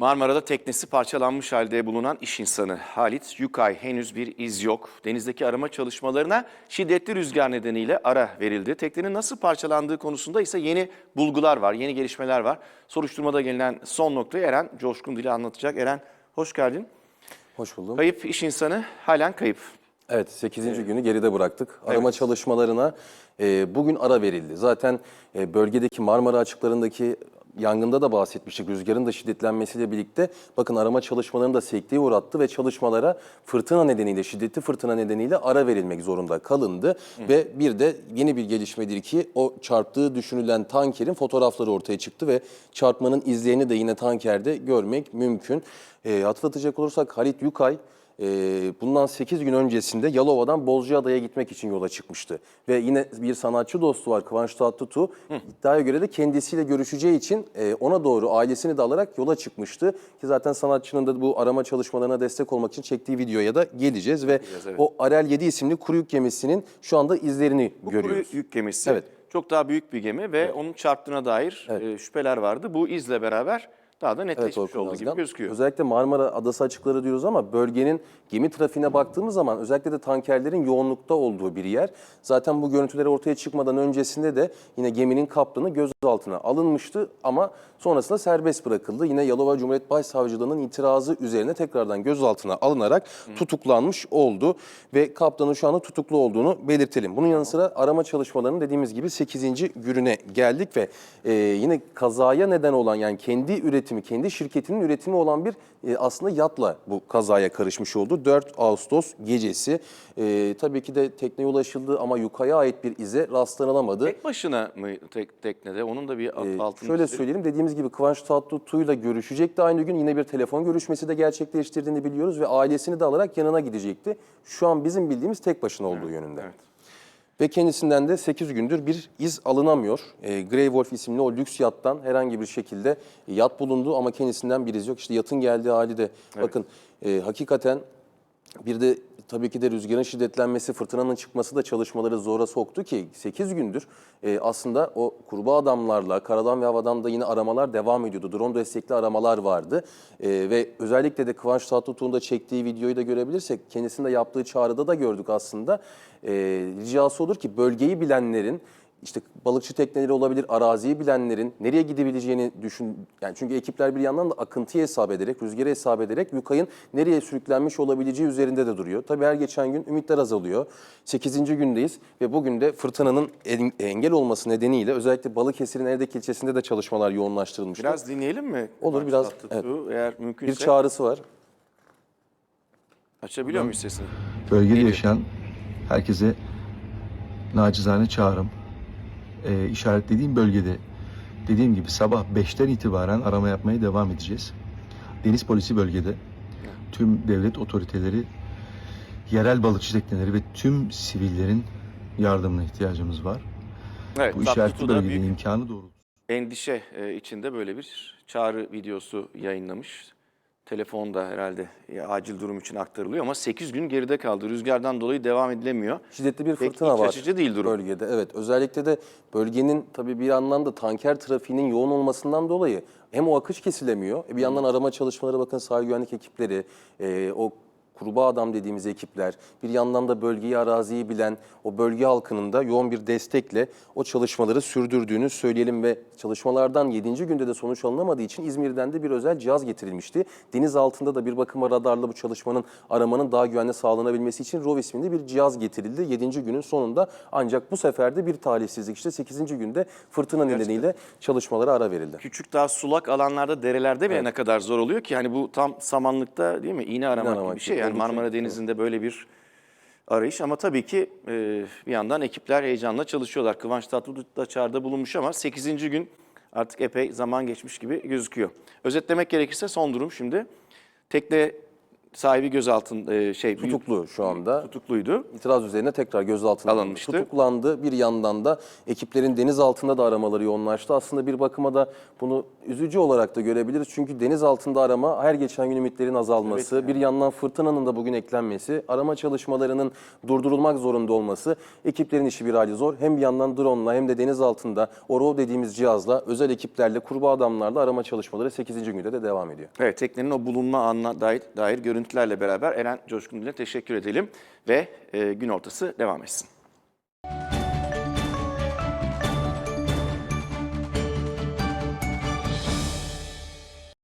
Marmara'da teknesi parçalanmış halde bulunan iş insanı Halit Yukay henüz bir iz yok. Denizdeki arama çalışmalarına şiddetli rüzgar nedeniyle ara verildi. Teknenin nasıl parçalandığı konusunda ise yeni bulgular var, yeni gelişmeler var. Soruşturmada gelinen son noktayı Eren Coşkun Dili anlatacak. Eren hoş geldin. Hoş buldum. Kayıp iş insanı halen kayıp. Evet 8. günü geride bıraktık. Arama Evet. çalışmalarına e, bugün ara verildi. Zaten e, bölgedeki Marmara açıklarındaki yangında da bahsetmiştik. Rüzgarın da şiddetlenmesiyle birlikte bakın arama çalışmalarını da sekteye uğrattı ve çalışmalara fırtına nedeniyle, şiddetli fırtına nedeniyle ara verilmek zorunda kalındı. Ve bir de yeni bir gelişmedir ki o çarptığı düşünülen tankerin fotoğrafları ortaya çıktı ve çarpmanın izlerini de yine tankerde görmek mümkün. E, hatırlatacak olursak Halit Yukay ee, bundan 8 gün öncesinde Yalova'dan Bozcaada'ya gitmek için yola çıkmıştı. Ve yine bir sanatçı dostu var Kıvanç Tatlıtuğ. İddiaya göre de kendisiyle görüşeceği için e, ona doğru ailesini de alarak yola çıkmıştı. Ki zaten sanatçının da bu arama çalışmalarına destek olmak için çektiği videoya da geleceğiz. Ve evet. o Arel 7 isimli kuru yük gemisinin şu anda izlerini Bu görüyoruz. kuru yük gemisi. Evet. Çok daha büyük bir gemi ve onun çarptığına dair e, şüpheler vardı. Bu izle beraber daha da Evet netleşmiş Orkun olduğu gibi gözüküyor. Özellikle Marmara Adası açıkları diyoruz ama bölgenin gemi trafiğine baktığımız zaman özellikle de tankerlerin yoğunlukta olduğu bir yer. Zaten bu görüntüler ortaya çıkmadan öncesinde de yine geminin kaptanı gözaltına alınmıştı ama sonrasında serbest bırakıldı. Yine Yalova Cumhuriyet Başsavcılığı'nın itirazı üzerine tekrardan gözaltına alınarak tutuklanmış oldu ve kaptanın şu anda tutuklu olduğunu belirtelim. Bunun yanı sıra arama çalışmalarının dediğimiz gibi 8. gününe geldik ve e, yine kazaya neden olan yani kendi üretimi, kendi şirketinin üretimi olan bir e, aslında yatla bu kazaya karışmış oldu. 4 Ağustos gecesi. E, tabii ki de tekneye ulaşıldı ama yukaya ait bir ize rastlanılamadı. Tek başına mı tek, teknede? Onun da bir Ee, altını şöyle çizelim. söyleyelim dediğimiz gibi Kıvanç Tatlıtuğ'la görüşecekti aynı gün. Yine bir telefon görüşmesi de gerçekleştirdiğini biliyoruz ve ailesini de alarak yanına gidecekti. Şu an bizim bildiğimiz tek başına olduğu yönünde. evet. Ve kendisinden de 8 gündür bir iz alınamıyor. E, Grey Wolf isimli o lüks yattan herhangi bir şekilde yat bulundu ama kendisinden bir iz yok. İşte yatın geldiği hali de bakın e, hakikaten bir de tabii ki de rüzgarın şiddetlenmesi, fırtınanın çıkması da çalışmaları zora soktu ki 8 gündür e, aslında o kurbağa adamlarla karadan ve havadan da yine aramalar devam ediyordu. Drone destekli aramalar vardı E, ve özellikle de Kıvanç Tatlıtuğ'un da çektiği videoyu da görebilirsek kendisinde yaptığı çağrıda da gördük aslında. E, ricası olur ki bölgeyi bilenlerin işte balıkçı tekneleri olabilir, araziyi bilenlerin nereye gidebileceğini düşün. Yani çünkü ekipler bir yandan da akıntıyı hesap ederek, rüzgarı hesap ederek Yukay'ın nereye sürüklenmiş olabileceği üzerinde de duruyor. Tabii her geçen gün ümitler azalıyor. 8. gündeyiz ve bugün de fırtınanın en- engel olması nedeniyle özellikle Balıkesir'in Erdek ilçesinde de çalışmalar yoğunlaştırılmıştı. Biraz dinleyelim mi? Olur, biraz, Tatlıtuğ? Eğer mümkünse bir çağrısı var. açabiliyor muyuz sesini? Bölgede yaşayan herkese nacizane çağrım. Ee, işaretlediğim bölgede dediğim gibi sabah 5'ten itibaren arama yapmaya devam edeceğiz. Deniz polisi bölgede. Tüm devlet otoriteleri, yerel balıkçı tekneleri ve tüm sivillerin yardımına ihtiyacımız var. Evet, Bu işaretli bölgede imkanı doğrultusunda endişe e, içinde böyle bir çağrı videosu yayınlamış. Telefonda herhalde e, acil durum için aktarılıyor ama 8 gün geride kaldı. Rüzgardan dolayı devam edilemiyor. Şiddetli bir Pek fırtına iç var. açıcı değil durum. Bölgede evet özellikle de bölgenin tabii bir yandan da tanker trafiğinin yoğun olmasından dolayı hem o akış kesilemiyor. e, Bir yandan arama çalışmaları bakın sahil güvenlik ekipleri, e, o kurbağa adam dediğimiz ekipler, bir yandan da bölgeyi, araziyi bilen o bölge halkının da yoğun bir destekle o çalışmaları sürdürdüğünü söyleyelim ve çalışmalardan 7. günde de sonuç alınamadığı için İzmir'den de bir özel cihaz getirilmişti. Deniz altında da bir bakıma radarla bu çalışmanın aramanın daha güvenli sağlanabilmesi için ROV isminde bir cihaz getirildi. 7. günün sonunda ancak bu sefer de bir talihsizlik işte 8. günde fırtına nedeniyle çalışmalara ara verildi. Küçük daha sulak alanlarda, derelerde bile ne kadar zor oluyor ki hani bu tam samanlıkta değil mi? İğne aramak, aramak gibi bir şey. gibi. Yani Marmara Denizi'nde böyle bir arayış ama tabii ki e, bir yandan ekipler heyecanla çalışıyorlar. Kıvanç Tatlıtuğ da çağrıda bulunmuş ama 8. gün artık epey zaman geçmiş gibi gözüküyor. Özetlemek gerekirse son durum şimdi. Tekne sahibi gözaltın e, şey Tutuklu şu anda. tutukluydu. İtiraz üzerine tekrar gözaltına Alınmıştı. Tutuklandı. Bir yandan da ekiplerin deniz altında da aramaları yoğunlaştı. Aslında bir bakıma da bunu üzücü olarak da görebiliriz. Çünkü deniz altında arama her geçen gün ümitlerin azalması, bir yandan fırtınanın da bugün eklenmesi, arama çalışmalarının durdurulmak zorunda olması, ekiplerin işi bir hali zor. Hem bir yandan drone'la hem de deniz altında o ROV dediğimiz cihazla özel ekiplerle, kurbağa adamlarla arama çalışmaları 8. günde de devam ediyor. Evet teknenin o bulunma anına dair, dair görüntülerle beraber Eren Coşkun teşekkür edelim ve e, gün ortası devam etsin.